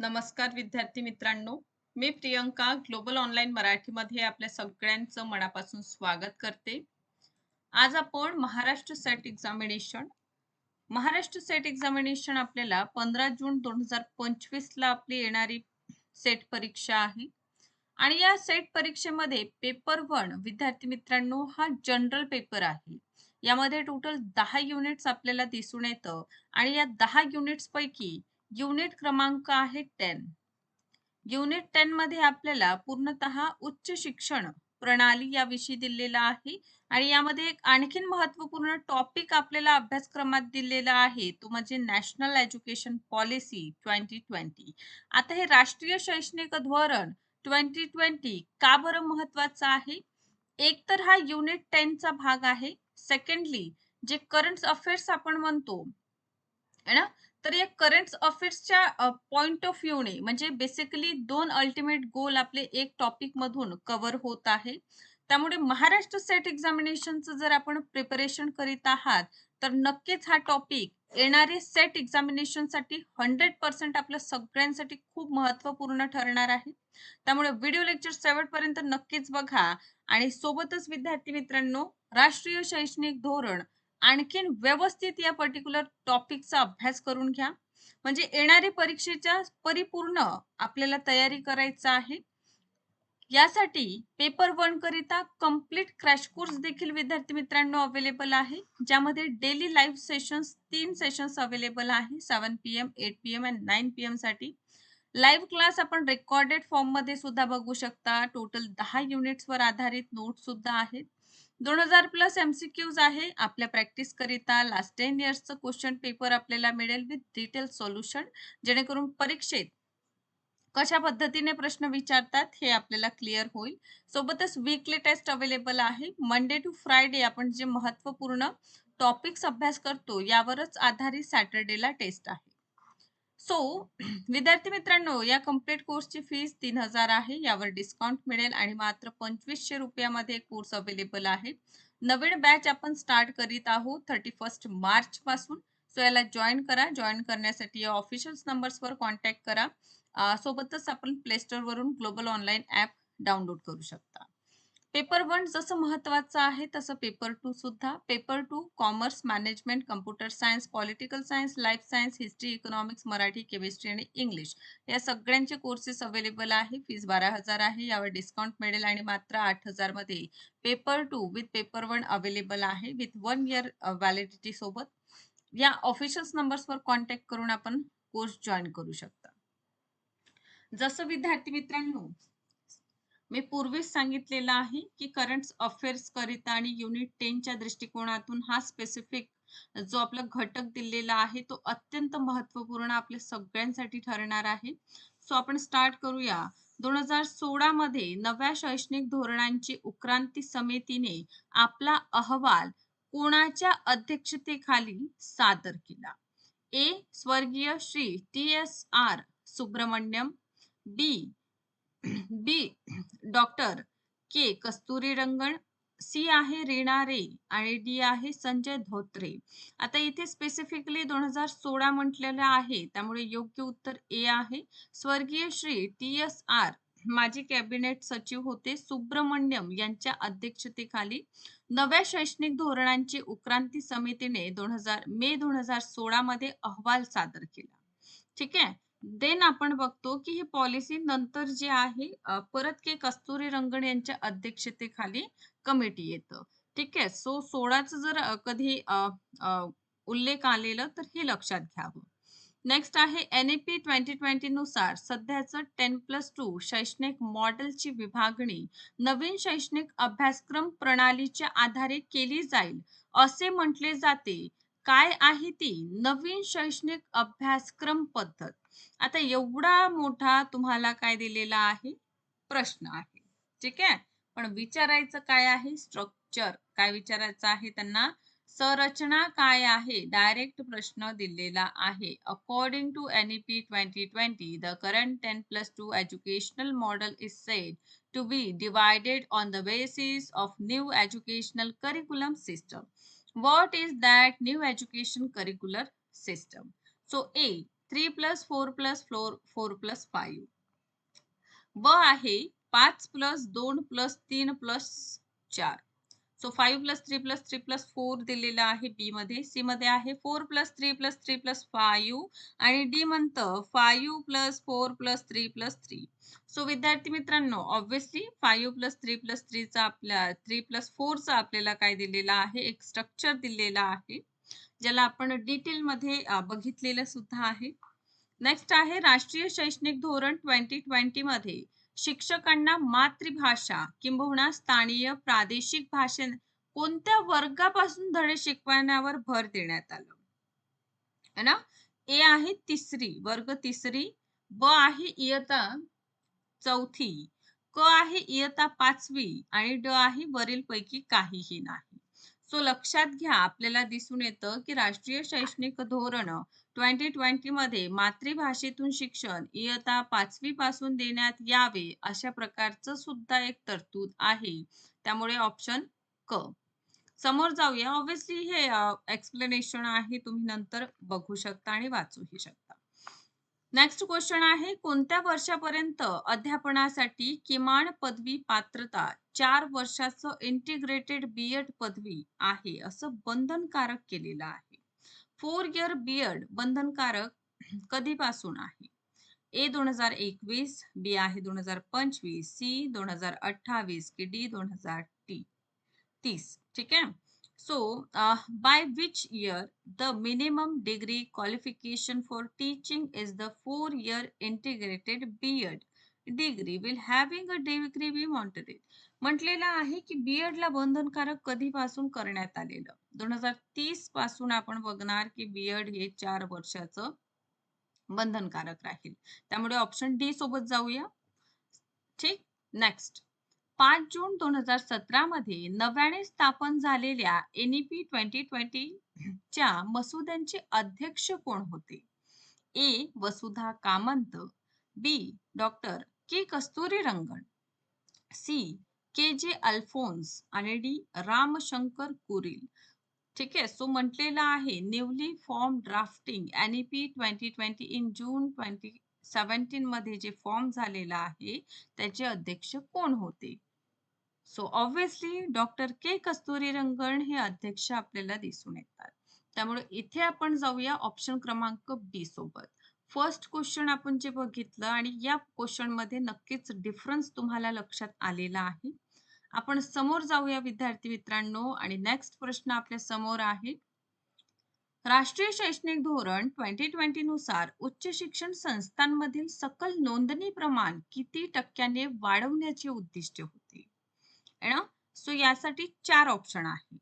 नमस्कार विद्यार्थी मित्रांनो. मी प्रियंका ग्लोबल ऑनलाईन मराठीमध्ये आपल्या सगळ्यांचं मनापासून स्वागत करते. आज आपण Maharashtra SET examination. Maharashtra SET examination आपल्याला पंधरा जून दोन हजार पंचवीस ला आपली येणारी सेट परीक्षा आहे. आणि या सेट परीक्षेमध्ये पेपर वन विद्यार्थी मित्रांनो हा जनरल पेपर आहे. यामध्ये टोटल दहा युनिट्स आपल्याला दिसून येतं. आणि या दहा युनिट्स पैकी युनिट क्रमांक आहे टेन युनिट टेन मध्ये आपल्याला पूर्णतः उच्च शिक्षण प्रणाली याविषयी दिलेला आहे आणि यामध्ये एक आणखीन महत्त्वपूर्ण टॉपिक आपल्याला अभ्यासक्रमात दिलेला आहे तो म्हणजे national education policy twenty twenty आता हे राष्ट्रीय शैक्षणिक धोरण ट्वेंटी ट्वेंटी का बरं महत्वाचं आहे? एक तर हा युनिट टेनचा भाग आहे. सेकंडली जे करंट अफेअर्स आपण म्हणतो है ना? तर या करंट अफेअर्सच्या पॉइंट ऑफ व्ह्यूने म्हणजे बेसिकली दोन अल्टिमेट गोल आपले एक टॉपिक मधून कव्हर होत आहे. त्यामुळे महाराष्ट्र सेट एक्झामिनेशनचं जर आपण प्रिपरेशन करीत आहात तर नक्कीच हा टॉपिक येणारे सेट एक्झामिनेशनसाठी हंड्रेड पर्सेंट आपल्या सगळ्यांसाठी खूप महत्त्वपूर्ण ठरणार आहे. त्यामुळे व्हिडिओ लेक्चर शेवटपर्यंत नक्कीच बघा. आणि सोबतच विद्यार्थी मित्रांनो राष्ट्रीय शैक्षणिक धोरण आणखीन व्यवस्थित या पर्टिक्युलर टॉपिकचा अभ्यास करून घ्या. म्हणजे येणारी परीक्षेच्या परिपूर्ण आपल्याला तयारी करायचं आहे. यासाठी पेपर वन करिता कंप्लीट क्रॅश कोर्स देखील विद्यार्थी मित्रांनो अवेलेबल आहे. ज्यामध्ये डेली लाईव्ह सेशन्स तीन सेशन्स अवेलेबल आहे. Seven P M eight P M and nine P एमसाठी. Live class आपण रेकॉर्डेड फॉर्ममध्ये सुद्धा बघू शकता. टोटल दहा युनिट्सवर आधारित नोट्स सुद्धा आहेत. दोन हजार प्लस एमसीक्यूज आहे. आपल्या प्रॅक्टिस करिता लास्ट टेन इयर्सचं क्वेश्चन पेपर आपल्याला मिळेल विथ डिटेल सोल्युशन जेणेकरून परीक्षेत कशा पद्धतीने प्रश्न विचारतात हे आपल्याला क्लिअर होईल. सोबतच वीकली टेस्ट अवेलेबल आहे. मंडे टू फ्रायडे आपण जे महत्त्वपूर्ण टॉपिक्स अभ्यास करतो यावरच आधारित सॅटर्डेला टेस्ट आहे. सो विद्यार्थी मित्रांनो या कंप्लीट कोर्सची फीस तीन हजार आहे. यावर डिस्काउंट मिळेल आणि मात्र पंचवीसशे रुपयामध्ये कोर्स अवेलेबल आहे. नवीन बॅच आपण स्टार्ट करीत आहोत थर्टी फर्स्ट मार्च पासून. सो याला जॉईन करा. जॉईन करण्यासाठी या ऑफिशियल नंबर्सवर कॉन्टॅक्ट करा. सोबतच आपण प्ले वरून ग्लोबल ऑनलाईन ॲप डाउनलोड करू शकता. पेपर वन जसं महत्वाचं आहे तसं पेपर टू सुद्धा. Paper two commerce management computer science political science life science history economics Marathi chemistry आणि इंग्लिश. या सगळ्यांचे कोर्सेस अवेलेबल आहे. फीस बारा हजार आहे. यावर डिस्काउंट मिळेल आणि मात्र आठ हजारमध्ये paper two with paper one available आहे. विथ वन इयर व्हॅलिडिटी सोबत. या ऑफिशियल नंबर्सवर कॉन्टॅक्ट करून आपण कोर्स जॉईन करू शकता. जसं विद्यार्थी मित्रांनो मी पूर्वीच सांगितलेलं आहे की करंट अफेअर्स करिता आणि युनिट टेनच्या दृष्टिकोनातून हा स्पेसिफिक जो आपला घटक दिलेला आहे तो अत्यंत महत्त्वपूर्ण आपल्या सगळ्यांसाठी ठरणार आहे. सो आपण स्टार्ट करूया. दोन हजार सोळा मध्ये नव्या शैक्षणिक धोरणांची उक्रांती समितीने आपला अहवाल कोणाच्या अध्यक्षतेखाली सादर केला? ए स्वर्गीय Shri T S R Subramanian B B doctor K Kasturi Rangan C आहे रीणा रे आणि डी आहे संजय धोत्रे. आता इथे स्पेसिफिकली दोन हजार सोळा म्हटलेलं आहे त्यामुळे योग्य उत्तर ए आहे. स्वर्गीय श्री टी एस आर माजी कॅबिनेट सचिव होते सुब्रमण्यम यांच्या अध्यक्षतेखाली नव्या शैक्षणिक धोरणांची उक्रांती समितीने दोन हजार मे दोन हजार सोळा मध्ये अहवाल सादर केला. ठीक आहे? देन आपण बघतो की ही पॉलिसी नंतर जे आहे परत के कस्तुरी रंगण यांच्या अध्यक्षतेखाली कमिटी येतं. ठीक आहे? सो सोळाच जर कधी उल्लेख आलेला तर हे लक्षात घ्यावं. नेक्स्ट आहे N A P twenty twenty नुसार सध्याचं टेन प्लस टू शैक्षणिक मॉडेलची विभागणी नवीन शैक्षणिक अभ्यासक्रम प्रणालीच्या आधारे केली जाईल असे म्हटले जाते. काय आहे ती? नवीन शैक्षणिक अभ्यासक्रम पद्धत. आता एवढा मोठा तुम्हाला काय दिलेला आहे? प्रश्न आहे. ठीक आहे? पण विचारायचं काय आहे? स्ट्रक्चर काय विचारायचं आहे त्यांना? संरचना काय आहे? डायरेक्ट प्रश्न दिलेला आहे. According to N E P twenty twenty the current ten plus two educational model is said to be divided on the basis of new educational curriculum system what is that new education curricular system? So a three plus four plus floor four plus five. B आहे पाच plus दोन plus तीन plus चार. So five plus three plus three plus four दिलेला आहे B मध्ये. C मध्ये आहे four plus three plus three plus five आणि डी म्हणतं five plus four plus three plus three. So विद्यार्थी मित्रांनो obviously five plus three plus थ्रीचा आपल्या थ्री प्लस फोरचा आपल्याला काय दिलेला आहे? एक स्ट्रक्चर दिलेला आहे. ज्याला आपण डिटेल मध्ये बघितलेलं सुद्धा आहे. नेक्स्ट आहे राष्ट्रीय शैक्षणिक धोरण ट्वेंटी ट्वेंटी मध्ये शिक्षकांना मातृभाषा किंबहुना स्थानीय प्रादेशिक भाषे कोणत्या वर्गापासून धडे शिकवण्यावर भर देण्यात आलं? है ना? ए आहे तिसरी वर्ग तिसरी. ब आहे इयता चौथी. क आहे इयता पाचवी. आणि ड आहे वरील पैकी काहीही नाही. सो लक्षात घ्या आपल्याला दिसून येतं की राष्ट्रीय शैक्षणिक धोरण ट्वेंटी ट्वेंटी मध्ये मातृभाषेतून शिक्षण इयत्ता पाचवी पासून देण्यात यावे अशा प्रकारचं सुद्धा एक तरतूद आहे. त्यामुळे ऑप्शन क. समोर जाऊया. ऑब्विसली हे एक्सप्लेनेशन आहे. तुम्ही नंतर बघू शकता आणि वाचूही शकता. नेक्स्ट क्वेश्चन आहे कोणत्या वर्षापर्यंत अध्यापनासाठी किमान पदवी पात्रता चार वर्षाचं इंटिग्रेटेड बीएड पदवी आहे? असं बंधनकारक केलेलं आहे. फोर इयर बीएड बंधनकारक कधीपासून आहे? ए दोन हजार एकवीस बी आहे दोन हजार पंचवीस सी दोन हजार अठ्ठावीस की डी दोन हजार टी तीस. ठीक आहे? So by which year the minimum degree qualification for teaching is the four year integrated BEd degree will having a degree B mandated म्हटलेलं आहे की बीएड ला बंधनकारक कधीपासून करण्यात आलेलं? दोन हजार तीसपासून आपण बघणार की बीएड हे चार वर्षाचं बंधनकारक राहील. त्यामुळे ऑप्शन डी सोबत जाऊया. ठीक? नेक्स्ट पाच जून दोन हजार सतरामध्ये नव्याने स्थापन झालेल्या एनईपी ट्वेंटी ट्वेंटीच्या मसुद्यांचे अध्यक्ष कोण होते? A. Vasudha Kamat B. Doctor K. Kasturi Rangan C. K. J. Alphons आणि डी. रामशंकर कुरिल. ठीक आहे सो म्हटलेला आहे newly form drafting NEP twenty twenty in June twenty seventeen मध्ये जे फॉर्म झालेला आहे त्याचे अध्यक्ष कोण होते? So obviously doctor K Kasturi Rangan हे अध्यक्ष आपल्याला दिसून येतात. त्यामुळे इथे आपण जाऊया ऑप्शन क्रमांक बी सोबत. फर्स्ट क्वेश्चन आपण जे बघितलं आणि या क्वेश्चनमध्ये नक्कीच डिफरन्स तुम्हाला लक्षात आलेला आहे. आपण समोर जाऊया विद्यार्थी मित्रांनो आणि नेक्स्ट प्रश्न आपल्यासमोर आहे. राष्ट्रीय शैक्षणिक धोरण ट्वेंटी ट्वेंटी नुसार उच्च शिक्षण संस्थांमधील सकल नोंदणी प्रमाण किती टक्क्याने वाढवण्याचे उद्दिष्ट होते? है ना? सो यासाठी चार ऑप्शन आहे.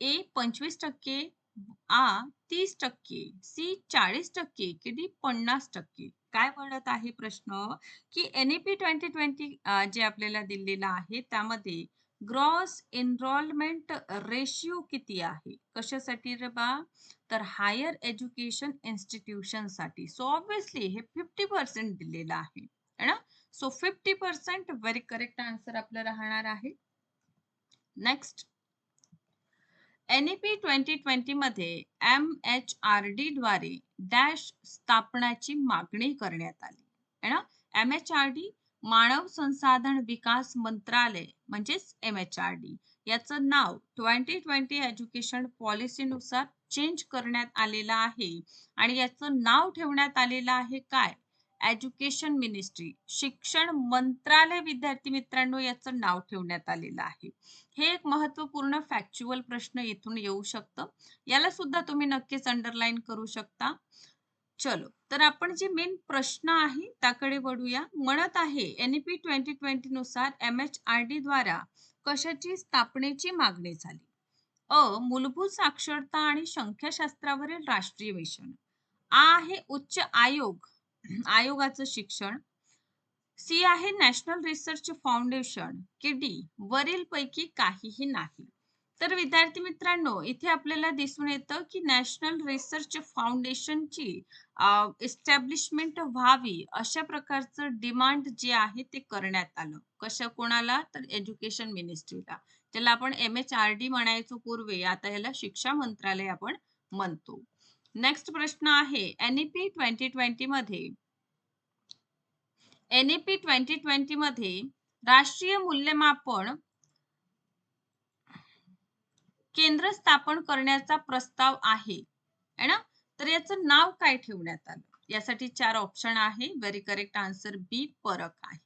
ए पंचवीस टक्के आ तीस टक्के सी चाळीस टक्के की डी पन्नास टक्के. काय म्हणत आहे प्रश्न? की N A P twenty twenty जे आपल्याला दिलेलं आहे त्यामध्ये ग्रॉस एनरोलमेंट रेशिओ किती आहे? कशासाठी रे बा? तर हायर एज्युकेशन इन्स्टिट्यूशनसाठी. सो ऑब्विसली हे फिफ्टी पर्सेंट दिलेलं आहे. ना? So fifty percent very correct answer आपलं राहणार आहे. नेक्स्ट एनईपी ट्वेंटी ट्वेंटी मध्ये एम एच आर डी द्वारे डॅश स्थापनाची मागणी करण्यात आली. ना? एम एच आर डी मानव संसाधन विकास मंत्रालय म्हणजेच एम एच आर डी याचं नाव ट्वेंटी ट्वेंटी एज्युकेशन पॉलिसीनुसार चेंज करण्यात आलेलं आहे. आणि याचं नाव ठेवण्यात आलेलं आहे काय? एज्युकेशन मिनिस्ट्री शिक्षण मंत्रालय विद्यार्थी मित्रांनो याचं नाव ठेवण्यात आलेलं आहे. हे एक महत्त्वपूर्ण फॅक्च्युअल प्रश्न येथून येऊ शकतं. याला सुद्धा तुम्ही नक्कीच अंडरलाईन करू शकता. चलो तर आपण जे मेन प्रश्न आहे त्याकडे वळूया. म्हणत आहे एनईपी ट्वेंटी ट्वेंटी नुसार एम एच आर डी द्वारा कशाची स्थापनेची मागणी झाली? अ मूलभूत साक्षरता आणि संख्याशास्त्रावरील राष्ट्रीय मिशन. आ आहे उच्च आयोग. आयोगाचं शिक्षण. सी आहे नॅशनल रिसर्च फाउंडेशन की डी वरील पैकी काहीही नाही. तर विद्यार्थी मित्रांनो इथे आपल्याला दिसून येतं की नॅशनल रिसर्च फाउंडेशनची इस्टॅब्लिशमेंट व्हावी अशा प्रकारचं डिमांड जे आहे ते करण्यात आलं. कशा कोणाला? तर एज्युकेशन मिनिस्ट्रीला. ज्याला आपण एम एच आर डी म्हणायचो पूर्वी. आता याला शिक्षा मंत्रालय आपण म्हणतो. नेक्स्ट प्रश्न आहे एनईपी ट्वेंटी ट्वेंटी मध्ये. एनईपी ट्वेंटी ट्वेंटी मध्ये राष्ट्रीय मूल्यमापन केंद्र स्थापन करण्याचा प्रस्ताव आहे. है ना? तर याचं नाव काय ठेवण्यात आलं? यासाठी चार ऑप्शन आहे. व्हेरी करेक्ट आन्सर बी परक आहे.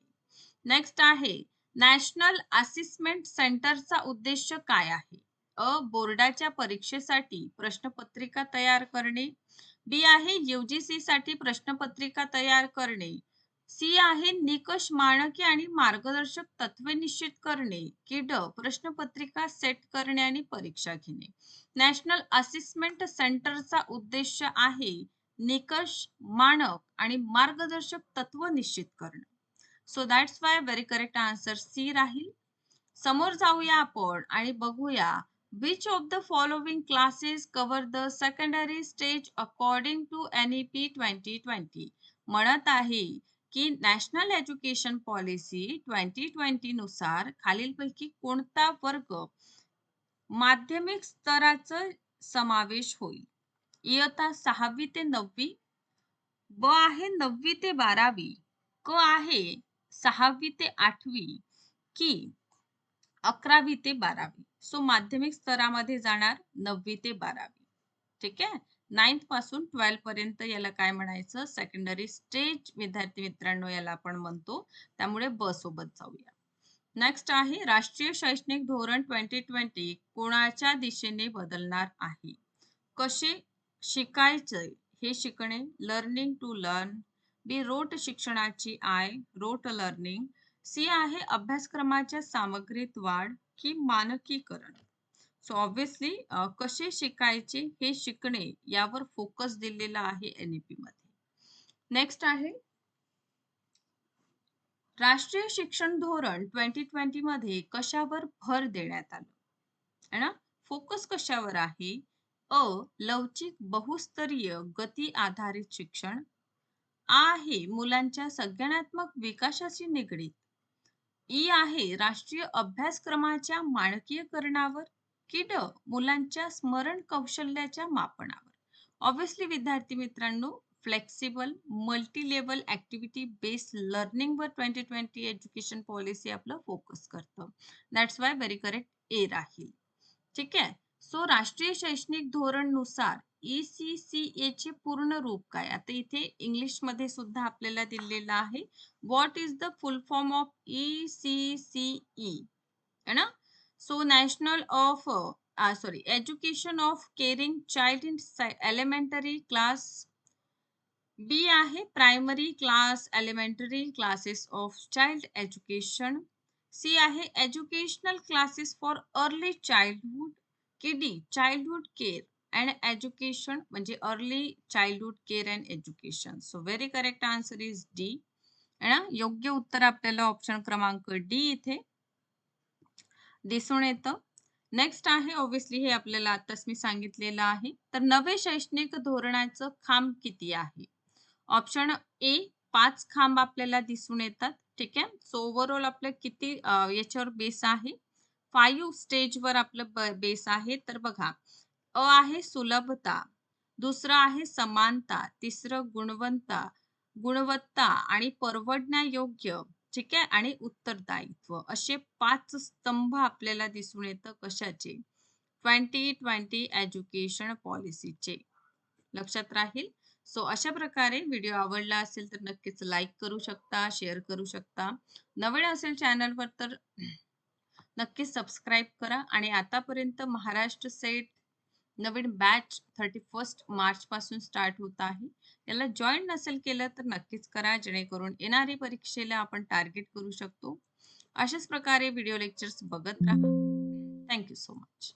नेक्स्ट आहे नॅशनल असिसमेंट सेंटरचा उद्देश काय आहे? अ बोर्डाच्या परीक्षेसाठी प्रश्नपत्रिका तयार करणे बी आहे यूजीसी साठी प्रश्नपत्रिका तयार करणे सी आहे निकष मानके आणि मार्गदर्शक तत्वे निश्चित करणे की ड प्रश्नपत्रिका सेट करणे आणि परीक्षा घेणे. नॅशनल असिस्मेंट सेंटरचा उद्देश आहे निकष मानक आणि मार्गदर्शक तत्व निश्चित करणं. So that's why very correct answer C राहील. समोर जाऊया आपण आणि बघूया Which of the following classes cover the secondary stage according to N E P twenty twenty म्हणत आहे की national education policy twenty twenty नुसार खालीलपैकी कोणता वर्ग माध्यमिक स्तराचा समावेश होईल? इयत्ता सहावी ते नववी ब आहे नववी ते बारावी क आहे सहावी ते आठवी की अकरावी ते बारावी. सो माध्यमिक स्तरामध्ये जाणार नववी ते बारावी. ठीक आहे? नाईन्थपासून ट्वेल्थ पर्यंत याला काय म्हणायचं? सेकंडरी स्टेज विद्यार्थी मित्रांनो याला आपण म्हणतो त्यामुळे ब सोबत जाऊया. नेक्स्ट आहे राष्ट्रीय शैक्षणिक धोरण ट्वेंटी ट्वेंटी कोणाच्या दिशेने बदलणार आहे? कसे शिकायचे? हे शिकणे learning to learn B rote शिक्षणाची आय रोट लर्निंग सी आहे अभ्यासक्रमाच्या सामग्रीत वाढ की मानकीकरण. सो ऑब्विसली कसे शिकायचे हे शिकणे यावर फोकस दिलेला आहे एनईपी मध्ये. नेक्स्ट आहे. राष्ट्रीय शिक्षण धोरण ट्वेंटी ट्वेंटी मध्ये कशावर भर देण्यात आलं? है ना? फोकस कशावर आहे? अ लवचिक बहुस्तरीय गती आधारित शिक्षण. आहे मुलांच्या संज्ञानात्मक विकासाशी निगडीत. ई आहे राष्ट्रीय अभ्यासक्रमाच्या मानकीयकरणावर की ड मुलांच्या स्मरण कौशल्याच्या मापनावर. ऑब्व्हियसली विद्यार्थी मित्रांनो flexible multi level activity based learning वर ट्वेंटी ट्वेंटी एज्युकेशन पॉलिसी आपलं फोकस करतं. That's why very correct A राहील. ठीक आहे? सो राष्ट्रीय शैक्षणिक धोरणनुसार ईसीसीए चे पूर्ण रूप काय? आता इथे इंग्लिशमध्ये सुद्धा आपल्याला दिलेलं आहे. What is the full form of ECCE E ना? So national of sorry education of caring child in elementary class B आहे. Primary class elementary classes of child education C आहे. Educational classes for early childhood की D childhood care and education म्हणजे early childhood care and education so very correct answer is D ना? योग्य उत्तर आपल्याला option क्रमांक D इथे दिसून येतं. नेक्स्ट आहे ऑब्विसली हे आपल्याला आताच मी सांगितलेलं आहे. तर नवे शैक्षणिक धोरणाचं खांब किती आहे? ऑप्शन ए पाच खांब आपल्याला दिसून येतात. ठीक आहे? सो ओव्हरऑल आपलं किती याच्यावर बेस आहे? फाईव्ह स्टेजवर आपलं बेस आहे. तर बघा अ आहे सुलभता दुसरं आहे समानता तिसरं गुणवंता गुणवत्ता आणि परवडण्यायोग्य ठीक आहे? आणि उत्तरदायित्व. असे पाच स्तंभ आपल्याला दिसून येतं कशाचे? ट्वेंटी ट्वेंटी एज्युकेशन पॉलिसीचे. लक्षात राहील? सो अशा प्रकारे व्हिडिओ आवडला असेल तर नक्कीच लाईक करू शकता शेअर करू शकता. नवीन असेल चॅनलवर तर नक्कीच सबस्क्राईब करा. आणि आतापर्यंत महाराष्ट्र सेट नवीन बॅच थर्टी फर्स्ट मार्च पासून स्टार्ट होत आहे. याला जॉईन नसेल केलं तर नक्कीच करा. जेणेकरून येणारी परीक्षेला आपण टार्गेट करू शकतो. अशाच प्रकारे व्हिडिओ लेक्चर्स बघत राहा. Thank you so much